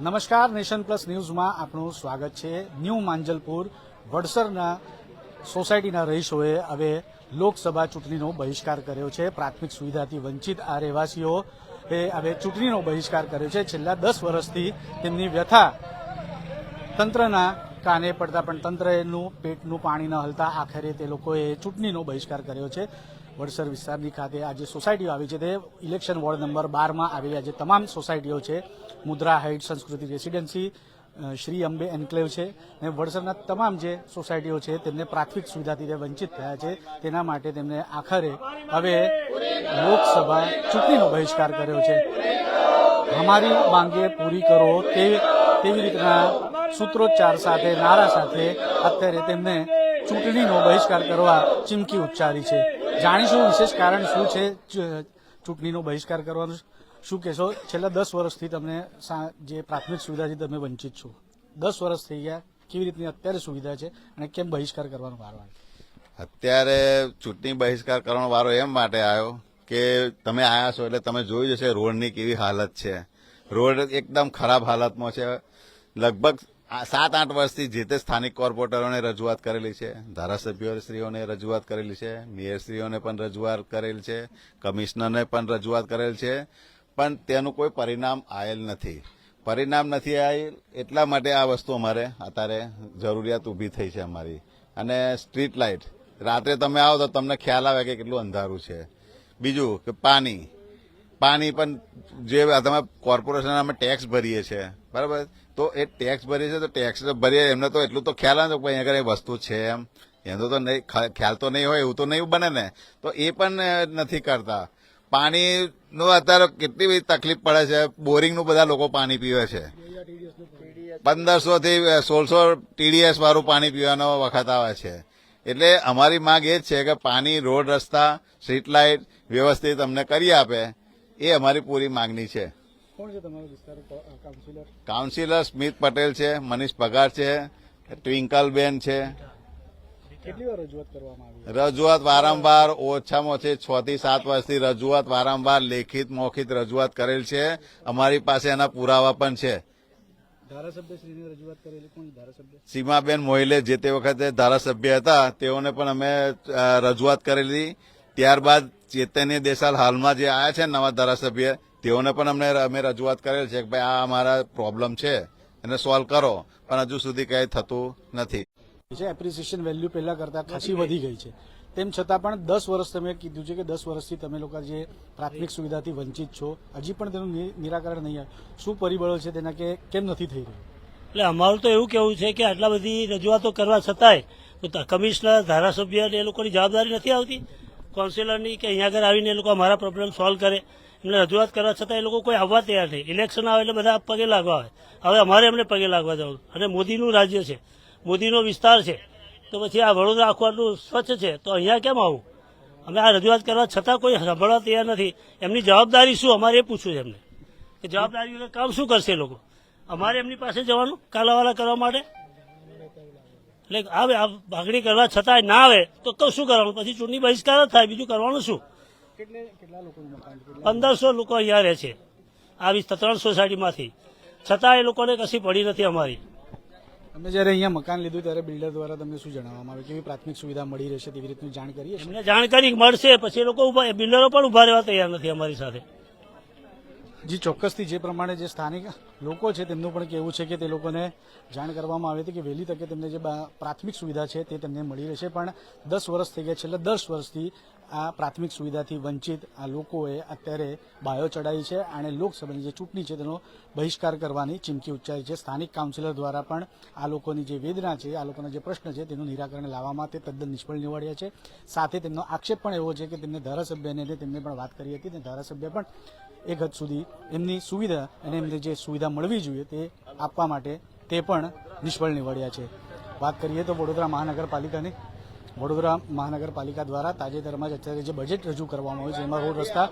નમસ્કાર, nation plus ન્યૂઝમાં આપનું સ્વાગત છે. ન્યૂ માંજલપુર વડસરના સોસાયટીના રહીશોએ હવે લોકસભા ચૂંટણીનો બહિષ્કાર કર્યો છે. પ્રાથમિક સુવિધાથી વંચિત આ રહેવાસીઓ હવે ચૂંટણીનો બહિષ્કાર કર્યો છે. છેલ્લા દસ વર્ષથી તેમની વ્યથા તંત્રના કાને પડતા પણ તંત્રનું પેટનું પાણી ન હલતા આખરે તે લોકોએ ચૂંટણીનો બહિષ્કાર કર્યો છે. વડસર વિસ્તારની ખાતે આજે સોસાયટીઓ આવી છે. તે ઇલેક્શન વોર્ડ નંબર બારમાં આવેલી આજે તમામ સોસાયટીઓ છે. Mudra height Sanskriti residency Shri Ambe enclave છે અને વડસરના તમામ જે સોસાયટીઓ છે તેમને પ્રાથમિક સુવિધાથી તે વંચિત થયા છે. તેના માટે તેમને આખરે હવે લોકસભા ચૂંટણીનો બહિષ્કાર કર્યો છે. અમારી માંગે પૂરી કરો તેવી રીતના સૂત્રોચ્ચાર સાથે, નારા સાથે અત્યારે તેમને ચૂંટણીનો બહિષ્કાર કરવા ચીમકી ઉચ્ચારી છે. જાણીશું વિશેષ કારણ શું છે ચૂંટણીનો બહિષ્કાર કરવાનું શું કહેશો? છેલ્લા દસ વર્ષથી તમને જે પ્રાથમિક સુવિધાથી તમે વંચિત છો. દસ વર્ષ થઈ ગયા. કેવી રીતની અત્યારે સુવિધા છે અને કેમ બહિષ્કાર કરવાનો વારો આવે અત્યારે ચૂંટણી બહિષ્કાર કરવાનો વારો એમ માટે આવ્યો કે તમે આવ્યા છો એટલે તમે જોયું જશે રોડની કેવી હાલત છે. રોડ એકદમ ખરાબ હાલતમાં છે. લગભગ આ સાત આઠ વર્ષથી જે તે સ્થાનિક કોર્પોરેટરોને રજૂઆત કરેલી છે, ધારાસભ્યશ્રીઓને રજૂઆત કરેલી છે, મેયરશ્રીઓને પણ રજૂઆત કરેલ છે, કમિશનરને પણ રજૂઆત કરેલ છે, પણ તેનું કોઈ પરિણામ આયેલ નથી. પરિણામ નથી આવેલ એટલા માટે આ વસ્તુ અમારે અત્યારે જરૂરિયાત ઊભી થઈ છે અમારી. અને સ્ટ્રીટ લાઇટ, રાત્રે તમે આવો તો તમને ખ્યાલ આવે કે કેટલું અંધારું છે. બીજું કે પાણી. પાણી પણ જે તમે કોર્પોરેશન અમે ટેક્સ ભરીએ છીએ બરાબર? તો એ ટેક્સ ભરીએ છે તો ટેક્સ ભરીએ, એમને તો એટલું તો ખ્યાલ કે ભાઈ અહીંયા એ વસ્તુ છે એમ. એનો તો નહીં ખ્યાલ તો નહીં હોય, એવું તો નહીં બને ને. તો એ પણ નથી કરતા. પાણીનું અત્યારે કેટલી બધી તકલીફ પડે છે. બોરિંગનું બધા લોકો પાણી પીવે છે. પંદરસો થી સોળસો ટીડીએસ વાળું પાણી પીવાનો વખત આવે છે. એટલે અમારી માંગ એ જ છે કે પાણી, રોડ રસ્તા, સ્ટ્રીટ લાઇટ વ્યવસ્થિત અમને કરી આપે. એ અમારી પૂરી માંગણી છે. કોણ છે તમારો વિસ્તાર કાઉન્સિલર કાઉન્સિલર સ્મિત પટેલ છે મનીષ પગાર છે ટ્વિંકલબેન છે. કેટલી વાર રજૂઆત કરવામાં આવી? રજૂઆત વારંવાર ઓછામાં ઓછી છ થી સાત વર્ષથી રજૂઆત વારંવાર લેખિત મૌખિત રજૂઆત કરેલ છે. અમારી પાસે એના પુરાવા પણ છે. ધારાસભ્ય રજૂઆત કરેલી સીમાબેન મોહિલે જે તે વખતે ધારાસભ્ય હતા તેઓને પણ અમે રજૂઆત કરેલી. ત્યારબાદ ચેતન્ય દેસાલ હાલમાં જે આવ્યા છે નવા ધારાસભ્ય તેઓને પણ અમને અમે રજૂઆત કરેલ છે કે ભાઈ આ અમારા પ્રોબ્લેમ છે એને સોલ્વ કરો. પણ હજુ સુધી કંઈ થતું નથી. છે એપ્રિસિએશન વેલ્યુ પહેલા કરતા ખાસી વધી ગઈ છે. તેમ છતાં પણ દસ વર્ષ તમે કીધું છે કે દસ વર્ષથી તમે લોકો જે પ્રાથમિક સુવિધાથી વંચિત છો હજી પણ તેનું નિ- નિરાકરણ નહીં આવે. શું પરિબળો છે તેના કે કેમ નથી થઈ રહ્યું? એટલે અમારું તો એવું કેવું છે કે આટલા બધી રજૂઆતો કરવા છતાંય તો ત- કમિશનર ધારાસભ્ય એ લોકોની જવાબદારી નથી આવતી. કાઉન્સિલરની કે અહીંયા આગળ આવીને એ લોકો અમારા પ્રોબ્લેમ સોલ્વ કરે. એમને રજૂઆત કરવા છતાં એ લોકો કોઈ આવવા તૈયાર નહીં. ઇલેક્શન આવે એટલે બધા પગે લાગવા આવે. હવે અમારે એમને પગે લાગવા જવાનું અને મોદીનું રાજ્ય છે. મોદીનો વિસ્તાર છે. તો પછી આ વડોદરા આખું સ્વચ્છ છે. તો અહીંયા કેમ આવું? અમે આ રજૂઆત કરવા છતાં કોઈ સાંભળવા તૈયાર નથી. એમની જવાબદારી શું? અમારે એ પૂછવું છે એમને. કે જવાબદારી કામ શું કરશે લોકો? અમારે એમની પાસે જવાનું કાલાવાલા કરવા માટે? એટલે આવે આ ભાગણી કરવા છતાંય ના આવે તો તો શું કરવાનું? પછી ચૂંટણી બહિષ્કાર જ થાય. બીજું કરવાનું શું? પંદરસો લોકો અહીંયા રહે છે. આવી ત્રણ સોસાયટીમાંથી. છતાં એ લોકોને કશી પડી નથી અમારી. તમે જ્યારે અહીંયા મકાન લીધું ત્યારે બિલ્ડર દ્વારા તમને શું જણાવવામાં આવે? કેવી પ્રાથમિક સુવિધા મળી રહેશે તેવી રીતની જાણ છીએ એમને જાણકારી મળશે પછી એ લોકો બિલ્ડરો પણ ઊભા રહેવા તૈયાર નથી અમારી સાથે. જી, ચોક્કસથી જે પ્રમાણે જે સ્થાનિક લોકો છે, તેમનું પણ કહેવું છે કે તે લોકોને જાણ કરવામાં આવી હતી કે વહેલી તકે તેમને જે પ્રાથમિક સુવિધા છે તે તેમને મળી રહેશે. પણ દસ વર્ષ થઈ ગયા, છેલ્લા દસ વર્ષથી આ પ્રાથમિક સુવિધાથી વંચિત આ લોકોએ અત્યારે બાયો ચડાવી છે અને લોકસભાની જે ચૂંટણી છે તેનો બહિષ્કાર કરવાની ચીમકી ઉચ્ચારી છે. સ્થાનિક કાઉન્સિલર દ્વારા પણ આ લોકોની જે વેદના છે, આ લોકોના જે પ્રશ્ન છે તેનું નિરાકરણ લાવવામાં તે તદ્દન નિષ્ફળ નીવડ્યા છે. સાથે તેમનો આક્ષેપ પણ એવો છે કે તેમને ધારાસભ્યને તેમને પણ વાત કરી હતી અને ધારાસભ્ય પણ એક હદ સુધી એમની સુવિધા અને એમને જે સુવિધા મળવી જોઈએ તે આપવા માટે તે પણ નિષ્ફળ નીવડ્યા છે. વાત કરીએ તો વડોદરા મહાનગરપાલિકાની વડોદરા મહાનગરપાલિકા દ્વારા તાજેતરમાં જ અત્યારે જે બજેટ રજૂ કરવામાં આવ્યું છે, એમાં રોડ રસ્તા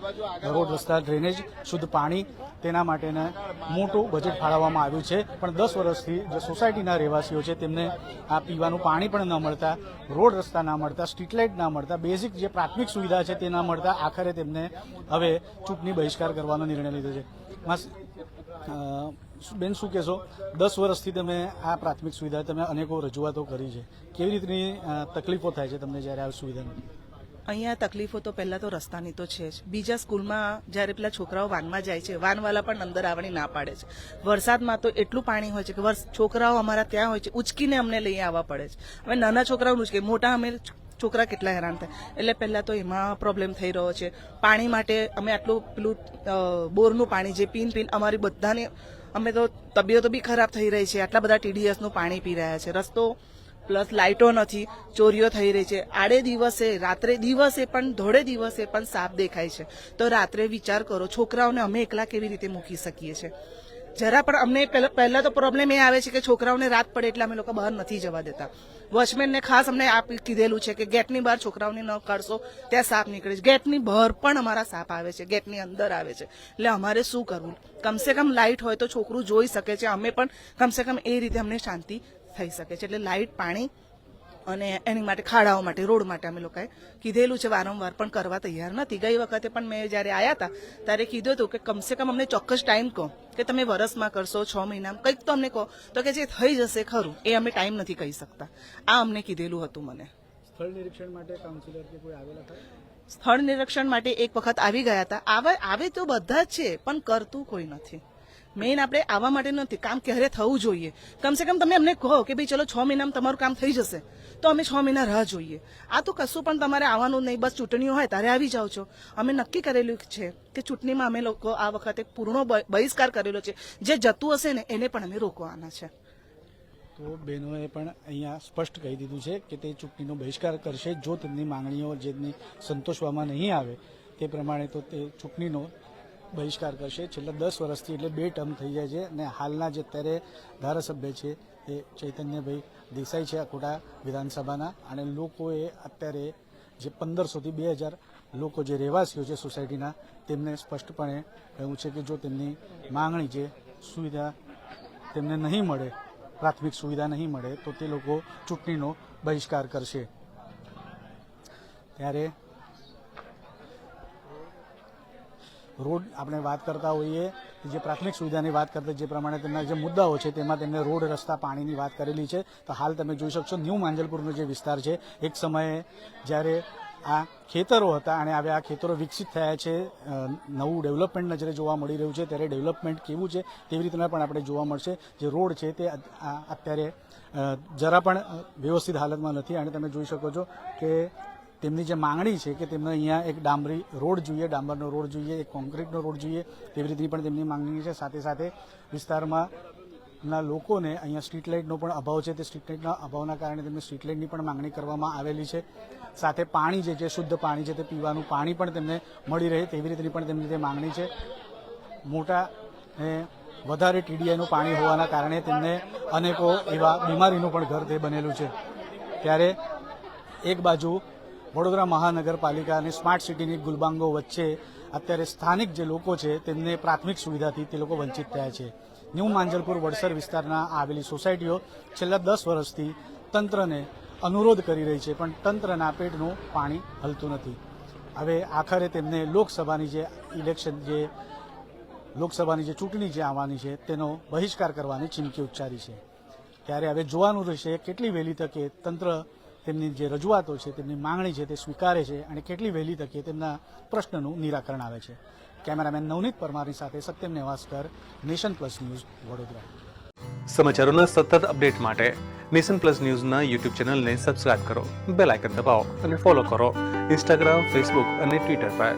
રોડ રસ્તા ડ્રેનેજ શુદ્ધ પાણી, તેના માટેના મોટું બજેટ ફાળવવામાં આવ્યું છે. પણ દસ વર્ષથી જે સોસાયટીના રહેવાસીઓ છે, તેમને આ પીવાનું પાણી પણ ન મળતા, રોડ રસ્તા ના મળતા સ્ટ્રીટ લાઇટ ના મળતા બેઝિક જે પ્રાથમિક સુવિધા છે તે ના મળતા, આખરે તેમને હવે ચૂંટણી બહિષ્કાર કરવાનો નિર્ણય લીધો છે. બેન, શું કહેશો? દસ વર્ષથી તમે આ પ્રાથમિક સુવિધા, તમે અનેકો રજૂઆતો કરી છે. કેવી રીતની તકલીફો થાય છે તમને જ્યારે આ સુવિધા અહીંયા તકલીફો તો પહેલાં તો રસ્તાની તો છે જ. બીજા સ્કૂલમાં જ્યારે પેલા છોકરાઓ વાનમાં જાય છે, વાનવાલા પણ અંદર આવવાની ના પાડે છે. વરસાદમાં તો એટલું પાણી હોય છે કે વર્ષ છોકરાઓ અમારા ત્યાં હોય છે, ઉચકીને અમને લઈ આવવા પડે છે. હવે નાના છોકરાઓનું જ કે, મોટા અમે છોકરા કેટલા હેરાન થાય. એટલે પહેલા તો એમાં પ્રોબ્લેમ થઈ રહ્યો છે. પાણી માટે અમે આટલું પેલું બોરનું પાણી જે પીન પીન અમારી બધાને, અમે તો તબિયતો બી ખરાબ થઈ રહી છે. આટલા બધા ટીડીએસનું પાણી પી રહ્યા છે. રસ્તો પ્લસ લાઇટો નથી, ચોરીઓ થઈ રહી છે. આડે દિવસે, રાત્રે દિવસે પણ, ધોળે દિવસે પણ સાપ દેખાય છે. તો રાત્રે વિચાર કરો, છોકરાઓને અમે એકલા કેવી રીતે મૂકી શકીએ છીએ? જરા પણ અમને પહેલા તો પ્રોબ્લેમ એ આવે છે કે છોકરાઓને રાત પડે એટલે અમે લોકો બહાર નથી જવા દેતા. વોચમેનને ખાસ અમને આપ કીધેલું છે કે ગેટની બહાર છોકરાઓને ન કાઢશો, ત્યાં સાપ નીકળે છે. ગેટની બહાર પણ અમારા સાપ આવે છે, ગેટની અંદર આવે છે. એટલે અમારે શું કરવું? કમસે કમ લાઇટ હોય તો છોકરું જોઈ શકે છે. અમે પણ કમસે કમ એ રીતે અમને શાંતિ થઈ શકે છે. એટલે લાઇટ, પાણી અને એની માટે ખાડાઓ માટે રોડ માટે અમે લોકોએ કીધેલું છે વારંવાર પણ કરવા તૈયાર નથી. ગઈ વખતે પણ મેં જ્યારે આવ્યા હતા ત્યારે કીધું હતું કે કમસે કમ અમને ચોક્કસ ટાઈમ કહો કે તમે વરસમાં કરશો છ મહિનામાં કંઈક તો અમને કહો. તો કે જે થઈ જશે ખરું એ અમે ટાઈમ નથી કહી શકતા. આ અમને કીધેલું હતું મને. સ્થળ નિરીક્ષણ માટે કાઉન્સિલર કે કોઈ આવેલા હતા? સ્થળ નિરીક્ષણ માટે એક વખત આવી ગયા હતા. આવે આવે તો બધા જ છે પણ કરતું કોઈ નથી. મેઇન આપણે આવવા માટે નથી, કામ ક્યારે થવું જોઈએ? કમસે કમ તમે અમને કહો કે ભાઈ ચલો છ મહિનામાં તમારું કામ થઈ જશે, તો અમે છ મહિના રાહ જોઈએ. આ તો કશું પણ તમારે આવવાનું નહીં, બસ ચૂંટણીઓ હોય ત્યારે આવી જાઓ છો. અમે નક્કી કરેલું છે કે ચૂંટણીમાં અમે લોકો આ વખતે પૂર્ણ બહિષ્કાર કરેલો છે. જે જતું હશે ને, એને પણ અમે રોકવાના છે. તો બહેનોએ પણ અહીંયા સ્પષ્ટ કહી દીધું છે કે તે ચૂંટણીનો બહિષ્કાર કરશે જો તેમની માંગણીઓ જેની સંતોષવામાં નહીં આવે, તે પ્રમાણે તો તે ચૂંટણીનો બહિષ્કાર કરશે. છેલ્લા દસ વર્ષથી એટલે બે ટર્મ થઈ જાય છે અને હાલના જે અત્યારે ધારાસભ્ય છે એ ચૈતન્યભાઈ દેસાઈ છે અકોટા વિધાનસભાના. અને લોકોએ અત્યારે જે પંદરસોથી બે હજાર લોકો જે રહેવાસીઓ છે સોસાયટીના તેમને સ્પષ્ટપણે કહ્યું છે કે જો તેમની માંગણી જે સુવિધા તેમને નહીં મળે, પ્રાથમિક સુવિધા નહીં મળે, તો તે લોકો ચૂંટણીનો બહિષ્કાર કરશે. ત્યારે રોડ આપણે વાત કરતા હોઈએ, જે પ્રાથમિક સુવિધાની વાત કરતા જે પ્રમાણે તેમના જે મુદ્દાઓ છે, તેમાં તેમને રોડ, રસ્તા, પાણીની વાત કરેલી છે. તો હાલ તમે જોઈ શકશો, ન્યૂ માંજલપુરનો જે વિસ્તાર છે, એક સમયે જ્યારે આ ખેતરો હતા અને હવે આ ખેતરો વિકસિત થયા છે નવું ડેવલપમેન્ટ નજરે જોવા મળી રહ્યું છે, ત્યારે ડેવલપમેન્ટ કેવું છે, તેવી રીતના પણ આપણે જોવા મળશે. જે રોડ છે, તે અત્યારે જરા પણ વ્યવસ્થિત હાલતમાં નથી. અને તમે જોઈ શકો છો કે તેમની જે માંગણી છે કે તેમને અહીંયા એક ડામરી રોડ જોઈએ ડાંબરનો રોડ જોઈએ, એક કોન્ક્રીટનો રોડ જોઈએ, તેવી રીતની પણ તેમની માંગણી છે. સાથે સાથે વિસ્તારમાં ના લોકોને અહીંયા સ્ટ્રીટ લાઇટનો પણ અભાવ છે. તે સ્ટ્રીટ લાઇટના અભાવના કારણે તેમને સ્ટ્રીટ લાઇટની પણ માંગણી કરવામાં આવેલી છે. સાથે પાણી જે છે, શુદ્ધ પાણી છે તે પીવાનું પાણી પણ તેમને મળી રહે તેવી રીતની પણ તેમની તે માંગણી છે. મોટા વધારે ટીડીઆઈનું પાણી હોવાના કારણે તેમને અનેકો એવા બીમારીનું પણ ઘર તે બનેલું છે. ત્યારે એક બાજુ વડોદરા મહાનગરપાલિકા અને સ્માર્ટ સિટીની ગુલબાંગો વચ્ચે અત્યારે સ્થાનિક જે લોકો છે, તેમને પ્રાથમિક સુવિધાથી તે લોકો વંચિત થયા છે. ન્યૂ માંજલપુર વડસર વિસ્તારના આવેલી સોસાયટીઓ છેલ્લા દસ વર્ષથી તંત્રને અનુરોધ કરી રહી છે, પણ તંત્રના પેટનું પાણી હલતું નથી. હવે આખરે તેમને લોકસભાની જે ઇલેક્શન, જે લોકસભાની જે ચૂંટણી જે આવવાની છે, તેનો બહિષ્કાર કરવાની ચીમકી ઉચ્ચારી છે. ત્યારે હવે જોવાનું રહેશે કેટલી વહેલી તકે તંત્ર તેમની જે રજૂઆતો છે, તેમની માંગણી છે, તે સ્વીકારે છે અને કેટલી વહેલી તકે તેમના પ્રશ્નનું નિરાકરણ આવે છે. કેમેરામેન નવનીત પરમારની સાથે Satyam Nevaskar, Nation Plus News, Vadodara. સમાચારોના સતત અપડેટ માટે નેશન પ્લસ ન્યૂઝના યુટ્યુબ ચેનલને સબસ્ક્રાઇબ કરો, બેલ આઇકન દબાવો અને ફોલો કરો. ઇન્સ્ટાગ્રામ, ફેસબુક અને ટ્વિટર પર.